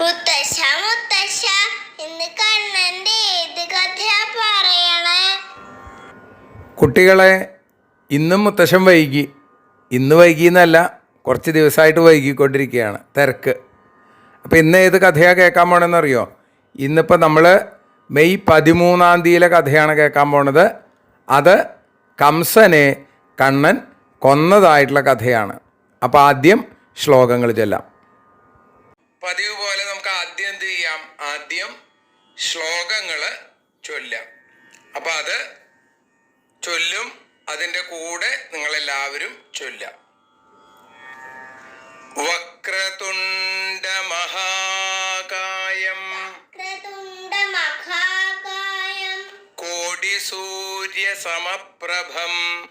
മുത്തശ്ശ മുത്തശ്ശ ഇന്ന് കണ്ണന്റെ ഏത് കഥയാ പറയണേ? കുട്ടികളെ ഇന്നും മുത്തശ്ശൻ വൈകി. ഇന്ന് വൈകിയെന്നല്ല കുറച്ച് ദിവസമായിട്ട് വൈകിക്കൊണ്ടിരിക്കുകയാണ് തിരക്ക്. അപ്പോൾ ഇന്ന് ഏത് കഥയാണ് കേൾക്കാൻ പോണെന്നറിയോ? ഇന്നിപ്പോൾ നമ്മൾ മെയ് പതിമൂന്നാം തീയതിയിലെ കഥയാണ് കേൾക്കാൻ പോണത്. അത് കംസനെ കണ്ണൻ കൊന്നതായിട്ടുള്ള കഥയാണ്. അപ്പോൾ ആദ്യം ശ്ലോകങ്ങൾ ചെല്ലാം. പതിവ് പോലെ നമുക്ക് ആദ്യം എന്ത് ചെയ്യാം ആദ്യം ശ്ലോകങ്ങൾ ചൊല്ലാം അപ്പം അത് ചൊല്ലും അതിന്റെ കൂടെ നിങ്ങളെല്ലാവരും ചൊല്ലാം വക്രതുണ്ട മഹാകായം കോടി സൂര്യ സമപ്രഭം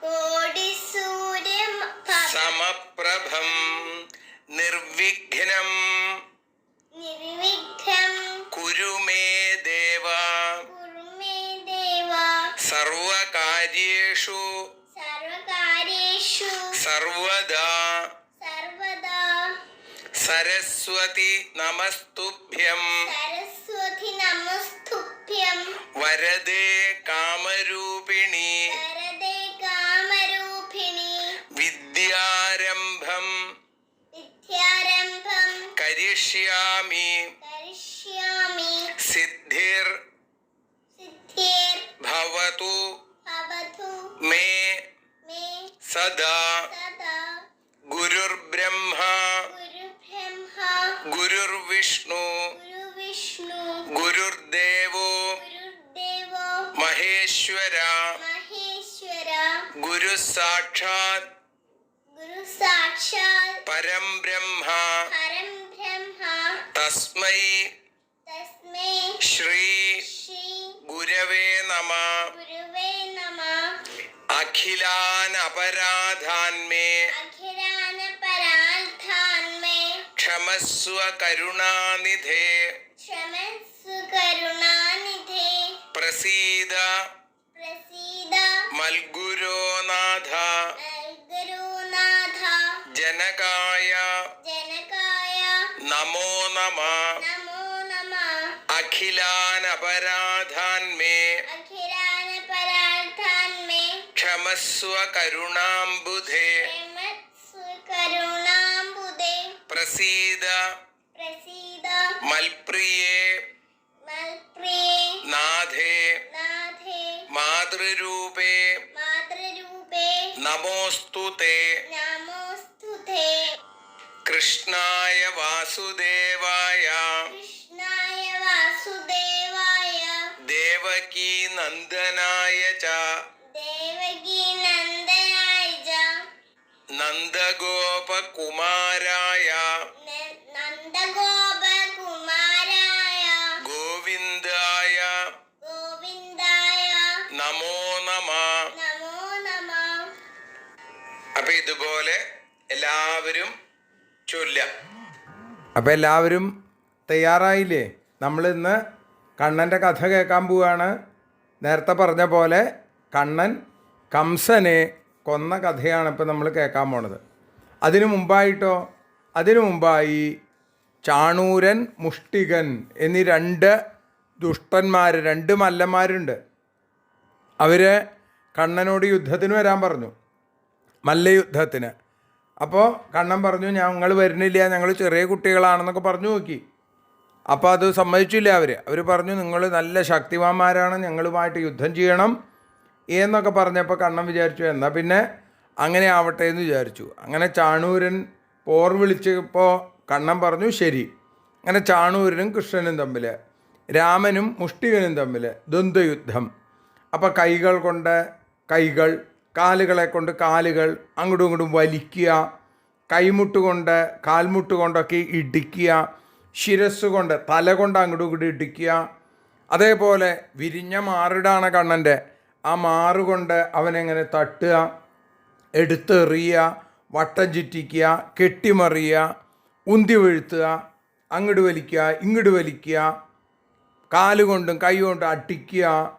കോടി സൂര്യ സമപ്രഭം. നിർവിഘ്നം. നിർവിഘ്നം. കുരു മേ ദേവ. സർവകാര്യേഷു. സർവദാ. സർവദാ. സരസ്വതി നമസ്തുഭ്യം. സരസ്വതി നമസ്തുഭ്യം. വരദേ കാമരൂപിണി. വരദേ കാമരൂപിണി. വിദ്യാരംഭം. വിദ്യാരംഭം. കരിഷ്യാമി. സദാ ഗുരുർബ്രഹ്മ ഗുരുബ്രഹ്മ ഗുരുർവിഷ്ണു ഗുരുർദേവോ ഗുരുദേവോ മഹേശ്വര ഗുരു സാക്ഷാത് പരം ബ്രഹ്മ തസ്മൈ അഖിലാൻ അപരാധാൻമേ അഖിലാന പരാധാന്മേ ക്ഷമസ്വ കരുണാനിധേ പ്രസീദ മൽഗുരോനാഥ ഗുരുനാഥ ജനകായ നമോ നമ അഖിലാൻ അപരാധാൻമേ ക്ഷമസ്വ കരുണാംബുധേ. പ്രസീദ. പ്രസീദ. മൽപ്രിയേ. മൽപ്രിയേ. നാഥേ. നാഥേ. മാതൃരൂപേ. നമോസ്തു തേ. നമോസ്തുതേ കൃഷ്ണായ വാസുദേവായ. കൃഷ്ണായ വാസുദേവായ. ദേവകീ നന്ദനായ ച. നന്ദഗോപകുമാരായ നന്ദഗോപകുമാരായ ഗോവിന്ദായ ഗോവിന്ദായ നമോ നമ. നമോ നമ. അപ്പൊ ഇതുപോലെ എല്ലാവരും ചൊല്ല അപ്പൊ എല്ലാവരും തയ്യാറായില്ലേ? നമ്മൾ ഇന്ന് കണ്ണന്റെ കഥ കേൾക്കാൻ പോവുകയാണ് നേരത്തെ പറഞ്ഞ പോലെ കണ്ണൻ കംസനെ കൊന്ന കഥയാണ് ഇപ്പം നമ്മൾ കേൾക്കാൻ പോണത്. അതിനു മുമ്പായിട്ടോ? അതിനു മുമ്പായി ചാണൂരൻ മുഷ്ടികൻ എന്നീ രണ്ട് ദുഷ്ടന്മാർ രണ്ട് മല്ലന്മാരുണ്ട്. അവർ കണ്ണനോട് യുദ്ധത്തിന് വരാൻ പറഞ്ഞു. മല്ലയുദ്ധത്തിന്. അപ്പോൾ കണ്ണൻ പറഞ്ഞു ഞങ്ങൾ വരുന്നില്ല ഞങ്ങൾ ചെറിയ കുട്ടികളാണെന്നൊക്കെ പറഞ്ഞു നോക്കി. അപ്പോൾ അത് സമ്മതിച്ചില്ല അവർ അവർ പറഞ്ഞു നിങ്ങൾ നല്ല ശക്തിവാന്മാരാണ് ഞങ്ങളുമായിട്ട് യുദ്ധം ചെയ്യണം. എന്നൊക്കെ പറഞ്ഞപ്പോൾ കണ്ണൻ വിചാരിച്ചു എന്നാൽ പിന്നെ അങ്ങനെ ആവട്ടെ എന്ന് വിചാരിച്ചു. അങ്ങനെ ചാണൂരൻ പോർ വിളിച്ചപ്പോൾ കണ്ണൻ പറഞ്ഞു ശരി. അങ്ങനെ ചാണൂരനും കൃഷ്ണനും തമ്മിൽ രാമനും മുഷ്ടികനും തമ്മിൽ ദ്വന്ദ്വയുദ്ധം. അപ്പോൾ കൈകൾ കൊണ്ട് കൈകൾ കാലുകളെ കൊണ്ട് കാലുകൾ അങ്ങോട്ടും ഇങ്ങോട്ടും വലിക്കുക കൈമുട്ട് കൊണ്ട് കാൽമുട്ട് കൊണ്ടൊക്കെ ഇടിക്കുക ശിരസ് കൊണ്ട് തല കൊണ്ട് അങ്ങോട്ടും ഇങ്ങോട്ടും ഇടിക്കുക. അതേപോലെ വിരിഞ്ഞ മാറിടാണ് കണ്ണന്റെ. ആ മാറുകൊണ്ട് അവനെങ്ങനെ തട്ടുക എടുത്തെറിയുക വട്ടം ചുറ്റിക്കുക കെട്ടിമറിയുക ഉന്തി വീഴ്ത്തുക അങ്ങോട്ട് വലിക്കുക ഇങ്ങോട്ട് വലിക്കുക കാലുകൊണ്ടും കൈ കൊണ്ടും അട്ടിക്കുക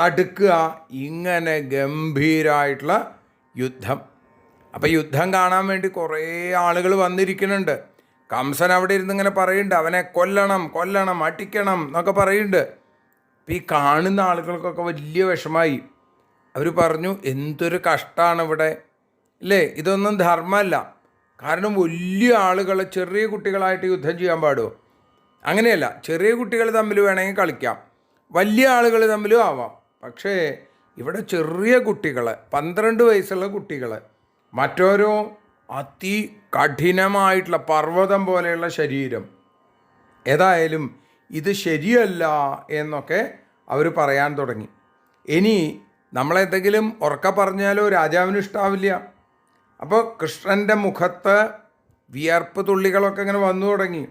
തടുക്കുക ഇങ്ങനെ ഗംഭീരമായിട്ടുള്ള യുദ്ധം. അപ്പോൾ യുദ്ധം കാണാൻ വേണ്ടി കുറേ ആളുകൾ വന്നിരിക്കുന്നുണ്ട്. കംസൻ അവിടെ ഇരുന്ന് ഇങ്ങനെ പറയുന്നുണ്ട്. അവനെ കൊല്ലണം കൊല്ലണം അട്ടിക്കണം എന്നൊക്കെ പറയുന്നുണ്ട്. അപ്പം ഈ കാണുന്ന ആളുകൾക്കൊക്കെ വലിയ വിഷമായി. അവർ പറഞ്ഞു എന്തൊരു കഷ്ടമാണ് ഇവിടെ അല്ലേ ഇതൊന്നും ധർമ്മമല്ല. കാരണം വലിയ ആളുകൾ ചെറിയ കുട്ടികളായിട്ട് യുദ്ധം ചെയ്യാൻ പാടുമോ അങ്ങനെയല്ല. ചെറിയ കുട്ടികൾ തമ്മിൽ വേണമെങ്കിൽ കളിക്കാം. വലിയ ആളുകൾ തമ്മിലും ആവാം. പക്ഷേ ഇവിടെ ചെറിയ കുട്ടികൾ പന്ത്രണ്ട് വയസ്സുള്ള കുട്ടികൾ മറ്റോരോ അതി കഠിനമായിട്ടുള്ള പർവതം പോലെയുള്ള ശരീരം. ഏതായാലും ഇത് ശരിയല്ല എന്നൊക്കെ അവർ പറയാൻ തുടങ്ങി. ഇനി നമ്മളെന്തെങ്കിലും ഉറക്ക പറഞ്ഞാലോ രാജാവിന് ഇഷ്ടാവില്ല. അപ്പോൾ കൃഷ്ണന്റെ മുഖത്ത് വിയർപ്പ് തുള്ളികളൊക്കെ ഇങ്ങനെ വന്നു തുടങ്ങി.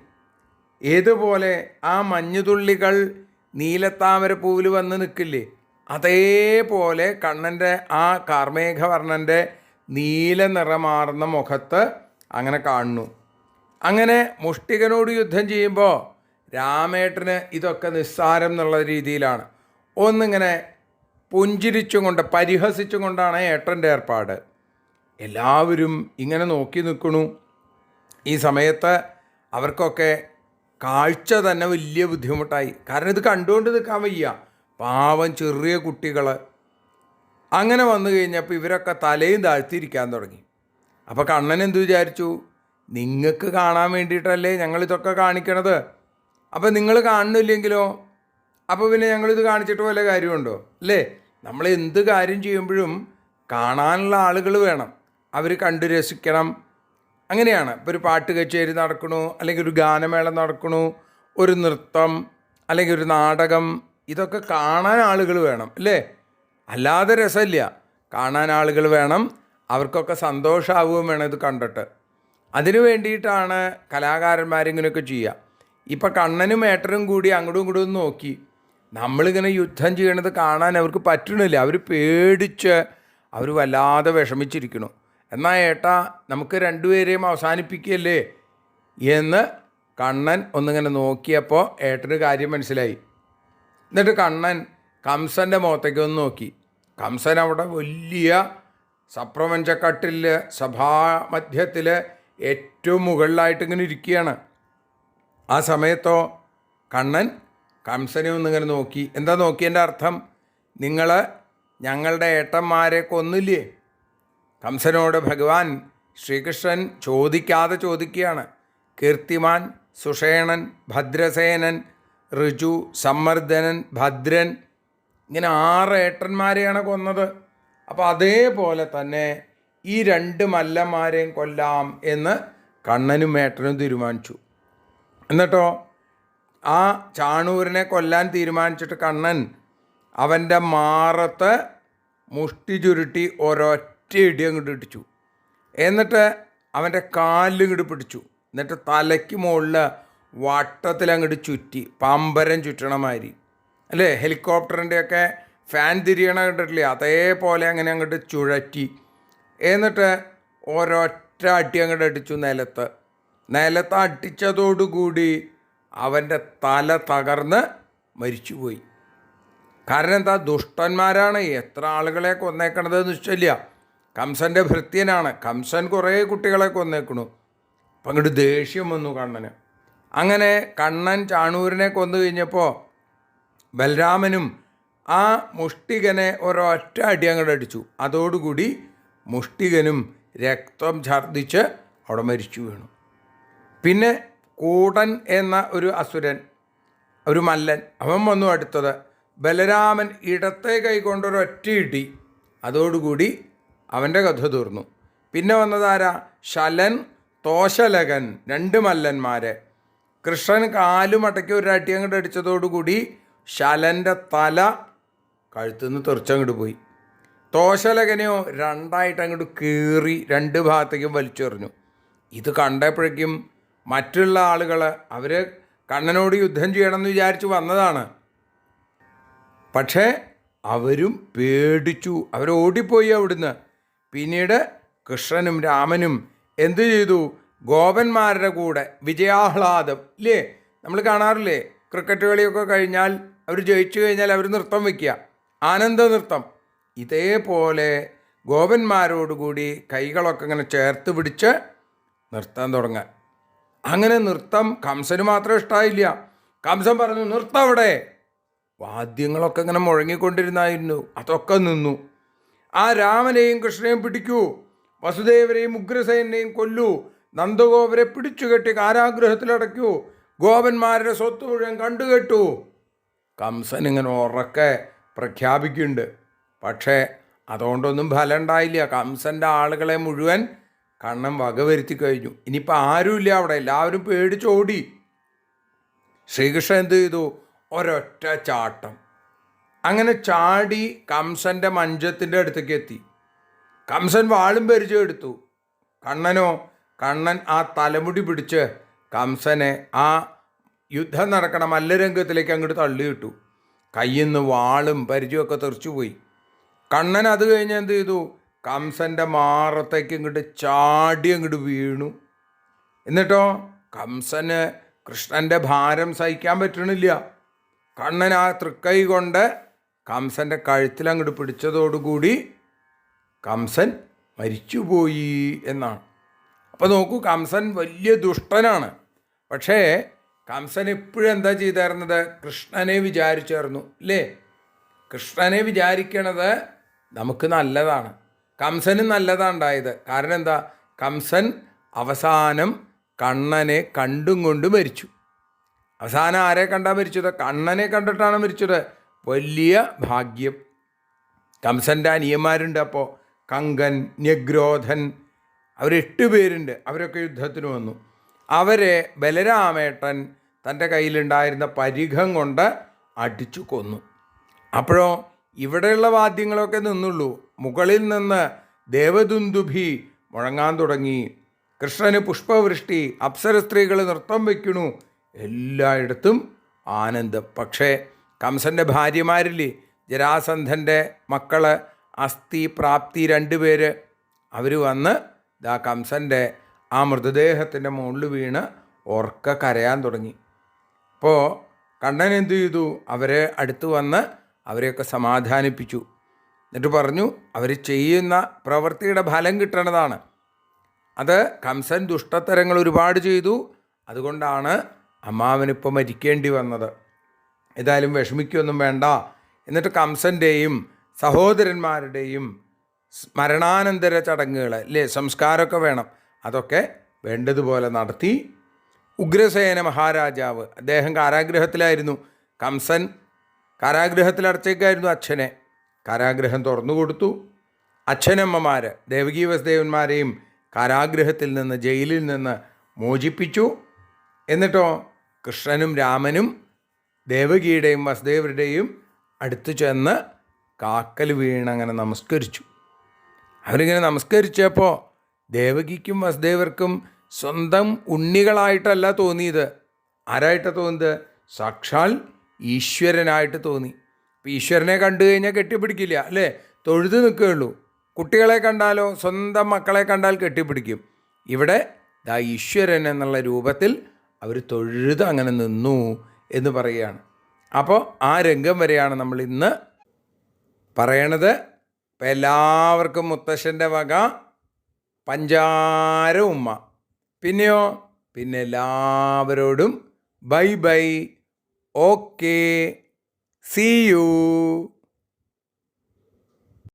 ഏതുപോലെ ആ മഞ്ഞുതുള്ളികൾ നീലത്താമര പൂവിൽ വന്ന് നിൽക്കില്ലേ? അതേപോലെ കണ്ണന്റെ ആ കാർമേഘവർണന്റെ നീല നിറമാർന്ന മുഖത്ത് അങ്ങനെ കാണുന്നു. അങ്ങനെ മുഷ്ടികനോട് യുദ്ധം ചെയ്യുമ്പോൾ രാമേട്ടന് ഇതൊക്കെ നിസ്സാരം എന്നുള്ള രീതിയിലാണ്. ഒന്നിങ്ങനെ പുഞ്ചിരിച്ചും കൊണ്ട് പരിഹസിച്ചും കൊണ്ടാണ് ഏട്ടന്റെ ഏർപ്പാട്. എല്ലാവരും ഇങ്ങനെ നോക്കി നിൽക്കണു. ഈ സമയത്ത് അവർക്കൊക്കെ കാഴ്ച തന്നെ വലിയ ബുദ്ധിമുട്ടായി. കാരണം ഇത് കണ്ടുകൊണ്ട് നിൽക്കാൻ വയ്യ. പാവം ചെറിയ കുട്ടികൾ അങ്ങനെ വന്നു കഴിഞ്ഞപ്പോൾ ഇവരൊക്കെ തലയും താഴ്ത്തിയിരിക്കാൻ തുടങ്ങി. അപ്പോൾ കണ്ണൻ എന്ത് വിചാരിച്ചു? നിങ്ങൾക്ക് കാണാൻ വേണ്ടിയിട്ടല്ലേ ഞങ്ങളിതൊക്കെ കാണിക്കണത്? അപ്പോൾ നിങ്ങൾ കാണുന്നില്ലെങ്കിലോ? അപ്പോൾ പിന്നെ ഞങ്ങളിത് കാണിച്ചിട്ട് വല്ല കാര്യമുണ്ടോ? അല്ലേ? നമ്മൾ എന്ത് കാര്യം ചെയ്യുമ്പോഴും കാണാനുള്ള ആളുകൾ വേണം. അവർ കണ്ടു രസിക്കണം. അങ്ങനെയാണ്. ഇപ്പോൾ ഒരു പാട്ട് കച്ചേരി നടക്കണു അല്ലെങ്കിൽ ഒരു ഗാനമേള നടക്കണു ഒരു നൃത്തം അല്ലെങ്കിൽ ഒരു നാടകം ഇതൊക്കെ കാണാൻ ആളുകൾ വേണം അല്ലേ? അല്ലാതെ രസമില്ല. കാണാൻ ആളുകൾ വേണം. അവർക്കൊക്കെ സന്തോഷമാവുകയും വേണം ഇത് കണ്ടിട്ട്. അതിനു വേണ്ടിയിട്ടാണ് കലാകാരന്മാരിങ്ങനെയൊക്കെ ചെയ്യുക. ഇപ്പം കണ്ണനും ഏട്ടനും കൂടി അങ്ങോട്ടും ഇങ്ങോട്ടും നോക്കി. നമ്മളിങ്ങനെ യുദ്ധം ചെയ്യണത് കാണാൻ അവർക്ക് പറ്റണില്ല. അവർ പേടിച്ച് അവർ വല്ലാതെ വിഷമിച്ചിരിക്കണു എന്നാൽ ഏട്ടാ നമുക്ക് രണ്ടുപേരെയും അവസാനിപ്പിക്കുകയല്ലേ എന്ന് കണ്ണൻ ഒന്നിങ്ങനെ നോക്കിയപ്പോൾ ഏട്ടന് കാര്യം മനസ്സിലായി. എന്നിട്ട് കണ്ണൻ കംസന്റെ മുഖത്തേക്ക് ഒന്ന് നോക്കി. കംസൻ അവിടെ വലിയ സപ്രപഞ്ചക്കട്ടിൽ സഭാമധ്യത്തിൽ ഏറ്റവും മുകളിലായിട്ട് ഇങ്ങനെ ഇരിക്കുകയാണ്. ആ സമയത്തോ കണ്ണൻ കംസനെ ഒന്നിങ്ങനെ നോക്കി. എന്താ നോക്കിയതിന്റെ അർത്ഥം? നിങ്ങൾ ഞങ്ങളുടെ ഏട്ടന്മാരെ കൊന്നില്ലേ? കംസനോട് ഭഗവാൻ ശ്രീകൃഷ്ണൻ ചോദിക്കാതെ ചോദിക്കുകയാണ്. കീർത്തിമാൻ സുഷേണൻ ഭദ്രസേനൻ ഋജു സമ്മർദ്ദനൻ ഭദ്രൻ ഇങ്ങനെ ആറ് ഏട്ടന്മാരെയാണ് കൊന്നത്. അപ്പോൾ അതേപോലെ തന്നെ ഈ രണ്ട് മല്ലന്മാരെയും കൊല്ലാം എന്ന് കണ്ണനും ഏട്ടനും തീരുമാനിച്ചു. എന്നിട്ടോ ആ ചാണൂരിനെ കൊല്ലാൻ തീരുമാനിച്ചിട്ട് കണ്ണൻ അവന്റെ മാറത്ത് മുഷ്ടി ചുരുട്ടി ഒരൊറ്റ ഇടി അങ്ങോട്ട് ഇടിച്ചു. എന്നിട്ട് അവന്റെ കാലിൽ ഇങ്ങോട്ട് പിടിച്ചു. എന്നിട്ട് തലയ്ക്ക് മുകളിൽ വട്ടത്തിൽ അങ്ങോട്ട് ചുറ്റി പമ്പരം ചുറ്റണ മാതിരി. അല്ലേ? ഹെലികോപ്റ്ററിന്റെയൊക്കെ ഫാൻ തിരിയണ കണ്ടിട്ടില്ലേ? അതേപോലെ അങ്ങനെ അങ്ങോട്ട് ചുഴറ്റി. എന്നിട്ട് ഒരൊറ്റ അടി അങ്ങോട്ട് അടിച്ചു നിലത്ത്. നിലത്ത് അടിച്ചതോടുകൂടി അവന്റെ തല തകർന്ന് മരിച്ചുപോയി. കാരണം എന്താ? ദുഷ്ടന്മാരാണ്. എത്ര ആളുകളെ കൊന്നേക്കണത് നിശ്ചയില്ല കംസന്റെ ഭൃത്യനാണ്. കംസൻ കുറേ കുട്ടികളെ കൊന്നേക്കണു. അപ്പം അങ്ങോട്ട് ദേഷ്യം വന്നു കണ്ണന്. അങ്ങനെ കണ്ണൻ ചാണൂരിനെ കൊന്നു കഴിഞ്ഞപ്പോൾ ബലരാമനും ആ മുഷ്ടികനെ ഒരൊറ്റ അടി അങ്ങോട്ട് അടിച്ചു. അതോടുകൂടി മുഷ്ടികനും രക്തം ഛർദ്ദിച്ച് അവിടെ മരിച്ചു വീണു. പിന്നെ കൂടൻ എന്ന ഒരു അസുരൻ ഒരു മല്ലൻ അവൻ വന്നു അടുത്തത്. ബലരാമൻ ഇടത്തെ കൈ കൊണ്ടൊരൊറ്റ ഇടി. അതോടുകൂടി അവന്റെ കഥ തീർന്നു. പിന്നെ വന്നതാരാ? ശലൻ തോശലകൻ രണ്ട് മല്ലന്മാരെ. കൃഷ്ണൻ കാലുമടക്കി ഒരു അടി അങ്ങോട്ട് അടിച്ചതോടുകൂടി ശലന്റെ തല കഴുത്തുനിന്ന് തെറിച്ചങ്ങോട്ട് പോയി. തോശലകനെയോ രണ്ടായിട്ട് അങ്ങോട്ട് കീറി രണ്ട് ഭാഗത്തേക്കും വലിച്ചെറിഞ്ഞു. ഇത് കണ്ടപ്പോഴേക്കും മറ്റുള്ള ആളുകൾ അവർ കണ്ണനോട് യുദ്ധം ചെയ്യണമെന്ന് വിചാരിച്ച് വന്നതാണ്. പക്ഷേ അവരും പേടിച്ചു. അവർ ഓടിപ്പോയി അവിടുന്ന്. പിന്നീട് കൃഷ്ണനും രാമനും എന്തു ചെയ്തു? ഗോപന്മാരുടെ കൂടെ വിജയാഹ്ലാദം ഇല്ലേ? നമ്മൾ കാണാറില്ലേ? ക്രിക്കറ്റ് കളിയൊക്കെ കഴിഞ്ഞാൽ അവർ ജയിച്ചു കഴിഞ്ഞാൽ അവർ നൃത്തം വയ്ക്കുക ആനന്ദ നൃത്തം. ഇതേപോലെ ഗോപന്മാരോടുകൂടി കൈകളൊക്കെ ഇങ്ങനെ ചേർത്ത് പിടിച്ച് നിർത്താൻ തുടങ്ങാൻ. അങ്ങനെ നൃത്തം കംസന് മാത്രം ഇഷ്ടമായില്ല കംസൻ പറഞ്ഞു നൃത്തം അവിടെ വാദ്യങ്ങളൊക്കെ ഇങ്ങനെ മുഴങ്ങിക്കൊണ്ടിരുന്നായിരുന്നു. അതൊക്കെ നിന്നു. ആ രാമനെയും കൃഷ്ണനെയും പിടിക്കൂ. വസുദേവരെയും ഉഗ്രസേനെയും കൊല്ലൂ. നന്ദഗോപരെ പിടിച്ചുകെട്ടി കാരാഗ്രഹത്തിലടയ്ക്കൂ ഗോപന്മാരുടെ സ്വത്ത് മുഴുവൻ കണ്ടുകെട്ടു. കംസൻ ഇങ്ങനെ ഉറക്കെ പ്രഖ്യാപിക്കുന്നുണ്ട്. പക്ഷേ അതുകൊണ്ടൊന്നും ഫലം ഉണ്ടായില്ല. കംസന്റെ ആളുകളെ മുഴുവൻ കണ്ണൻ വകവരുത്തി കഴിഞ്ഞു. ഇനിയിപ്പോൾ ആരുമില്ല അവിടെ. എല്ലാവരും പേടിച്ചോടി. ശ്രീകൃഷ്ണൻ എന്ത് ചെയ്തു? ഒരൊറ്റ ചാട്ടം. അങ്ങനെ ചാടി കംസന്റെ മഞ്ചത്തിന്റെ അടുത്തേക്ക് എത്തി. കംസൻ വാളും പരിചയമെടുത്തു. കണ്ണനോ കണ്ണൻ ആ തലമുടി പിടിച്ച് കംസനെ ആ യുദ്ധം നടക്കണ മല്ലരംഗത്തിലേക്ക് അങ്ങോട്ട് തള്ളിയിട്ടു. കയ്യിൽ നിന്ന് വാളും പരിചയമൊക്കെ തെറിച്ചുപോയി. കണ്ണൻ അത് കഴിഞ്ഞ് എന്ത് ചെയ്തു? കംസന്റെ മാറത്തേക്ക് ഇങ്ങോട്ട് ചാടി അങ്ങോട്ട് വീണു. എന്നിട്ടോ? കംസന് കൃഷ്ണന്റെ ഭാരം സഹിക്കാൻ പറ്റണില്ല. കണ്ണൻ ആ തൃക്കൈ കൊണ്ട് കംസന്റെ കഴുത്തിൽ അങ്ങോട്ട് പിടിച്ചതോടുകൂടി കംസൻ മരിച്ചുപോയി എന്നാണ്. അപ്പോൾ നോക്കൂ കംസൻ വലിയ ദുഷ്ടനാണ്. പക്ഷേ കംസൻ എപ്പോഴും എന്താ ചെയ്തായിരുന്നത്? കൃഷ്ണനെ വിചാരിച്ചായിരുന്നു അല്ലേ? കൃഷ്ണനെ വിചാരിക്കണത് നമുക്ക് നല്ലതാണ്. കംസന് നല്ലതാണ് ഉണ്ടായത് കാരണം എന്താ? കംസൻ അവസാനം കണ്ണനെ കണ്ടും കൊണ്ട് മരിച്ചു. അവസാനം ആരെ കണ്ടാ മരിച്ചത്? കണ്ണനെ കണ്ടിട്ടാണ് മരിച്ചത്. വലിയ ഭാഗ്യം. കംസന്റെ അനിയന്മാരുണ്ട് അപ്പോൾ കങ്കൻ ന്യഗ്രോധൻ അവരെട്ട് പേരുണ്ട്. അവരൊക്കെ യുദ്ധത്തിന് വന്നു. അവരെ ബലരാമേട്ടൻ തന്റെ കയ്യിലുണ്ടായിരുന്ന പരിഘം കൊണ്ട് അടിച്ചു കൊന്നു. അപ്പോഴോ ഇവിടെയുള്ള വാദ്യങ്ങളൊക്കെ നിന്നുള്ളൂ. മുകളിൽ നിന്ന് ദേവദുന്ദുഭി മുഴങ്ങാൻ തുടങ്ങി. കൃഷ്ണന് പുഷ്പവൃഷ്ടി അപ്സര സ്ത്രീകൾ നൃത്തം വയ്ക്കണു. എല്ലായിടത്തും ആനന്ദം. പക്ഷേ കംസന്റെ ഭാര്യമാരില്ലേ ജരാസന്ധന്റെ മക്കൾ അസ്ഥി പ്രാപ്തി രണ്ടുപേര് അവർ വന്ന് ദാ കംസന്റെ ആ മൃതദേഹത്തിന്റെ മുകളിൽ വീണ് ഉറക്ക കരയാൻ തുടങ്ങി. അപ്പോൾ കണ്ണൻ എന്തു ചെയ്തു? അവരെ അടുത്ത് വന്ന് അവരെയൊക്കെ സമാധാനിപ്പിച്ചു. എന്നിട്ട് പറഞ്ഞു അവർ ചെയ്യുന്ന പ്രവൃത്തിയുടെ ഫലം കിട്ടണതാണ്. അത് കംസൻ ദുഷ്ടത്തരങ്ങൾ ഒരുപാട് ചെയ്തു. അതുകൊണ്ടാണ് അമ്മാവനിപ്പോൾ മരിക്കേണ്ടി വന്നത്. ഏതായാലും വിഷമിക്കൊന്നും വേണ്ട. എന്നിട്ട് കംസന്റെയും സഹോദരന്മാരുടെയും സ്മരണാനന്തര ചടങ്ങുകൾ അല്ലേ? സംസ്കാരമൊക്കെ വേണം. അതൊക്കെ വേണ്ടതുപോലെ നടത്തി. ഉഗ്രസേന മഹാരാജാവ് അദ്ദേഹം കാരാഗ്രഹത്തിലായിരുന്നു. കംസൻ കാരാഗ്രഹത്തിലടച്ചേക്കായിരുന്നു അച്ഛനെ. കാരാഗ്രഹം തുറന്നു കൊടുത്തു. അച്ഛനമ്മമാർ ദേവകീ വസുദേവന്മാരെയും കാരാഗ്രഹത്തിൽ നിന്ന് ജയിലിൽ നിന്ന് മോചിപ്പിച്ചു. എന്നിട്ടോ കൃഷ്ണനും രാമനും ദേവകിയുടെയും വസുദേവരുടെയും അടുത്ത് ചെന്ന് കാക്കൽ വീണങ്ങനെ നമസ്കരിച്ചു. അവരിങ്ങനെ നമസ്കരിച്ചപ്പോൾ ദേവകിക്കും വസുദേവർക്കും സ്വന്തം ഉണ്ണികളായിട്ടല്ല തോന്നിയത്. ആരായിട്ടാണ് തോന്നിയത്? സാക്ഷാൽ ഈശ്വരനായിട്ട് തോന്നി. അപ്പോൾ ഈശ്വരനെ കണ്ടു കഴിഞ്ഞാൽ കെട്ടിപ്പിടിക്കില്ല അല്ലേ? തൊഴുതു നിൽക്കുകയുള്ളൂ. കുട്ടികളെ കണ്ടാലോ സ്വന്തം മക്കളെ കണ്ടാൽ കെട്ടിപ്പിടിക്കും. ഇവിടെ ദാ ഈശ്വരൻ എന്നുള്ള രൂപത്തിൽ അവർ തൊഴുത് അങ്ങനെ നിന്നു എന്ന് പറയുകയാണ്. അപ്പോൾ ആ രംഗം വരെയാണ് നമ്മൾ ഇന്ന് പറയണത്. ഇപ്പം എല്ലാവർക്കും മുത്തശ്ശന്റെ വക പഞ്ചാര ഉമ്മ. പിന്നെയോ പിന്നെ എല്ലാവരോടും bye bye okay. See you.